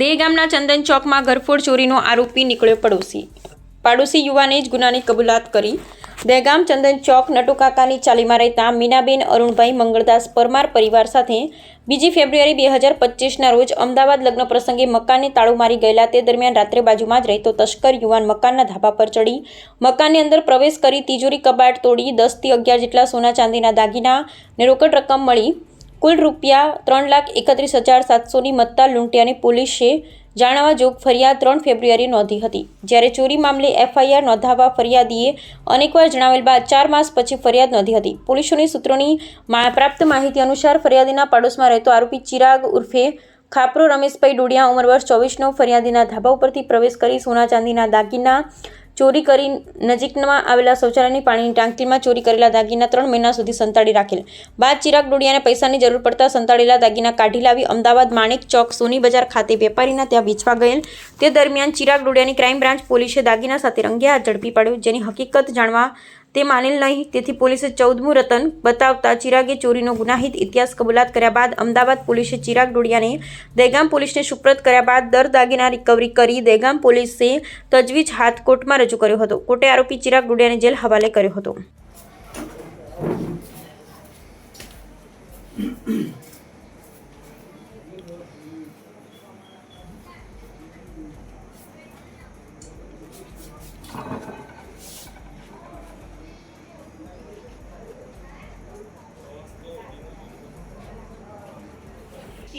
દેહ ગામના ચંદન ચોકમાં ઘરફોડ ચોરીનો આરોપી નીકળ્યો પડોશી. પાડોશી યુવાને જ ગુનાની કબૂલાત કરી. દહેગામ ચંદન ચોક નટુકાકાની ચાલીમાં રહેતા મીનાબેન અરુણભાઈ મંગળદાસ પરમાર પરિવાર સાથે બીજી ફેબ્રુઆરી બે હજાર પચીસના રોજ અમદાવાદ લગ્ન પ્રસંગે મકાનને તાળું મારી ગયેલા તે દરમિયાન રાત્રે બાજુમાં જ રહેતો તસ્કર યુવાન મકાનના ધાબા પર ચડી. મકાનની અંદર પ્રવેશ કરી તિજોરી કબાટ તોડી દસથી અગિયાર જેટલા સોના ચાંદીના દાગીના ને રોકડ રકમ મળી. કુલ રૂપિયા ત્રણ લાખ એકત્રીસ હજાર સાતસોની મત્તા લૂંટ્યાની પોલીસે જાણવા જોગ ફરિયાદ ત્રણ ફેબ્રુઆરી નોંધી હતી. જ્યારે ચોરી મામલે એફઆઈઆર નોંધાવવા ફરિયાદીએ અનેકવાર જણાવેલ બાદ ચાર માસ પછી ફરિયાદ નોંધી હતી. પોલીસોની સૂત્રોની પ્રાપ્ત માહિતી અનુસાર ફરિયાદીના પાડોશમાં રહેતો આરોપી ચિરાગ ઉર્ફે ખાપરો રમેશભાઈ ડોડિયા, ઉંમર વર્ષ ચોવીસનો, ફરિયાદીના ધાબા ઉપરથી પ્રવેશ કરી સોના ચાંદીના દાગીના ચોરી કરી નજીકમાં આવેલા શૌચાલયની પાણીની ટાંકીમાં ચોરી કરેલા દાગીના ત્રણ મહિના સુધી સંતાડી રાખેલ. બાદ ચિરાગ ડોડિયાને પૈસાની જરૂર પડતા સંતાડેલા દાગીના કાઢી લાવી અમદાવાદ માણેક ચોક સોની બજાર ખાતે વેપારીના ત્યાં વેચવા ગયેલ. તે દરમિયાન ચિરાગ ડોડિયાની ક્રાઇમ બ્રાન્ચ પોલીસે દાગીના સાથે રંગે હાથ ઝડપી પાડ્યો, જેની હકીકત જાણવા તે માનેલ નહીં. તેથી પોલીસે ચૌદમું રતન બતાવતા ચિરાગે ચોરીનો ગુનાહિત ઇતિહાસ કબૂલાત કર્યા બાદ અમદાવાદ પોલીસે ચિરાગ ડોડિયાને દહેગામ પોલીસને સુપ્રત કર્યા બાદ દર દાગીના રિકવરી કરી દહેગામ પોલીસે તજવીજ હાથ કોર્ટમાં રજૂ કર્યો હતો. કોર્ટે આરોપી ચિરાગ ડોડિયાને જેલ હવાલે કર્યો હતો.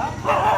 Oh!